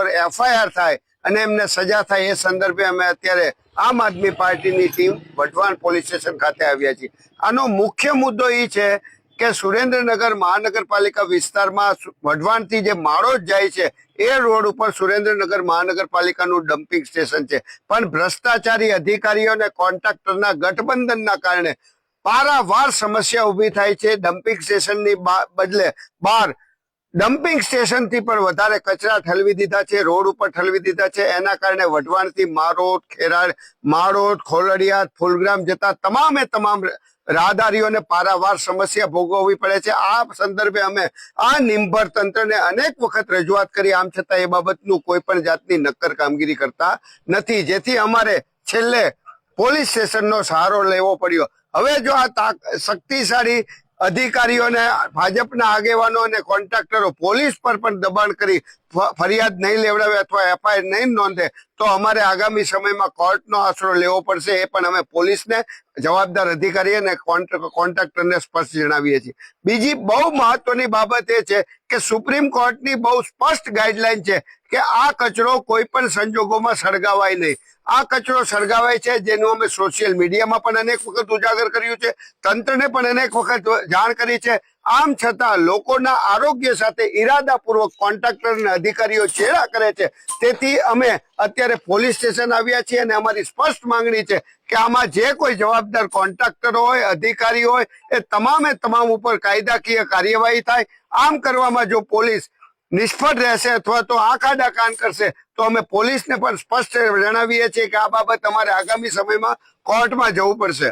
પર એફઆઈઆર થાય અને એમને સજા થાય એ સંદર્ભે અમે અત્યારે આમ આદમી પાર્ટીની ટીમ વઢવાણ પોલીસ સ્ટેશન ખાતે આવ્યા છીએ. આનો મુખ્ય મુદ્દો એ છે કે સુરેન્દ્રનગર મહાનગરપાલિકા વિસ્તારમાં વઢવાણથી જે માળોદ જાય છે, એ રોડ ઉપર સુરેન્દ્રનગર મહાનગરપાલિકાનું ડમ્પિંગ સ્ટેશન છે. પણ ભ્રષ્ટાચારી અધિકારીઓ અને કોન્ટ્રાક્ટરના ગઠબંધનના કારણે પારાવાર સમસ્યા ઊભી થાય છે ડમ્પિંગ સ્ટેશનની બદલે બહાર ડમ્પિંગ સ્ટેશનથી પણ વધારે કચરા ઠલવી દીધા છે, રોડ ઉપર ઠલવી દીધા છે. એના કારણે વઢવાણથી મારોડ ખેરાડ મારોડ ખોલડિયા ફૂલગ્રામ જતા તમામે તમામ રાહદારીઓને પારાવાર સમસ્યા ભોગવવી પડે છે. આ સંદર્ભે અમે આ નિંભર તંત્રને અનેક વખત રજૂઆત કરી. આમ છતાં એ બાબતનું કોઈ પણ જાતની નક્કર કામગીરી કરતા નથી. જેથી અમારે છેલ્લે પોલીસ સ્ટેશનનો સહારો લેવો પડ્યો. હવે જો આ શક્તિશાળી અધિકારીઓને ભાજપના આગેવાનો અને કોન્ટ્રાક્ટરો પોલીસ પર પણ દબાણ કરી ફરિયાદ નહીં લેવડાવે અથવા એફઆઈઆર નહીં નોંધે, તો અમારે આગામી સમયમાં કોર્ટનો આશરો લેવો પડશે. એ પણ અમે પોલીસને જવાબદાર અધિકારી અને કોન્ટ્રાક્ટરને સ્પષ્ટ જણાવીએ છીએ. બીજી બહુ મહત્વની બાબત એ છે કે સુપ્રીમ કોર્ટની બહુ સ્પષ્ટ ગાઈડલાઈન છે કે આ કચરો કોઈ પણ સંજોગોમાં સળગાવાય નહીં. આ કચરો સળગાવાય છે જેનું અમે સોશિયલ મીડિયામાં પણ અનેક વખત ઉજાગર કર્યું છે. તંત્રને પણ અનેક વખત જાણ કરી છે. આમ છતાં લોકોના આરોગ્ય સાથે ઈરાદાપૂર્વક કોન્ટ્રાક્ટર અને અધિકારીઓ ચેડા કરે છે. તેથી અમે અત્યારે પોલીસ સ્ટેશન આવ્યા છીએ અને અમારી સ્પષ્ટ માંગણી છે કે આમાં જે કોઈ જવાબદાર કોન્ટ્રાક્ટર હોય, અધિકારી હોય, એ તમામે તમામ ઉપર કાયદાકીય કાર્યવાહી થાય. આમ કરવામાં જો પોલીસ નિષ્ફળ રહેશે અથવા તો આંખ આડા કાન કરશે, તો અમે પોલીસને પણ સ્પષ્ટ જણાવીએ છીએ કે આ બાબત અમારે આગામી સમયમાં કોર્ટમાં જવું પડશે.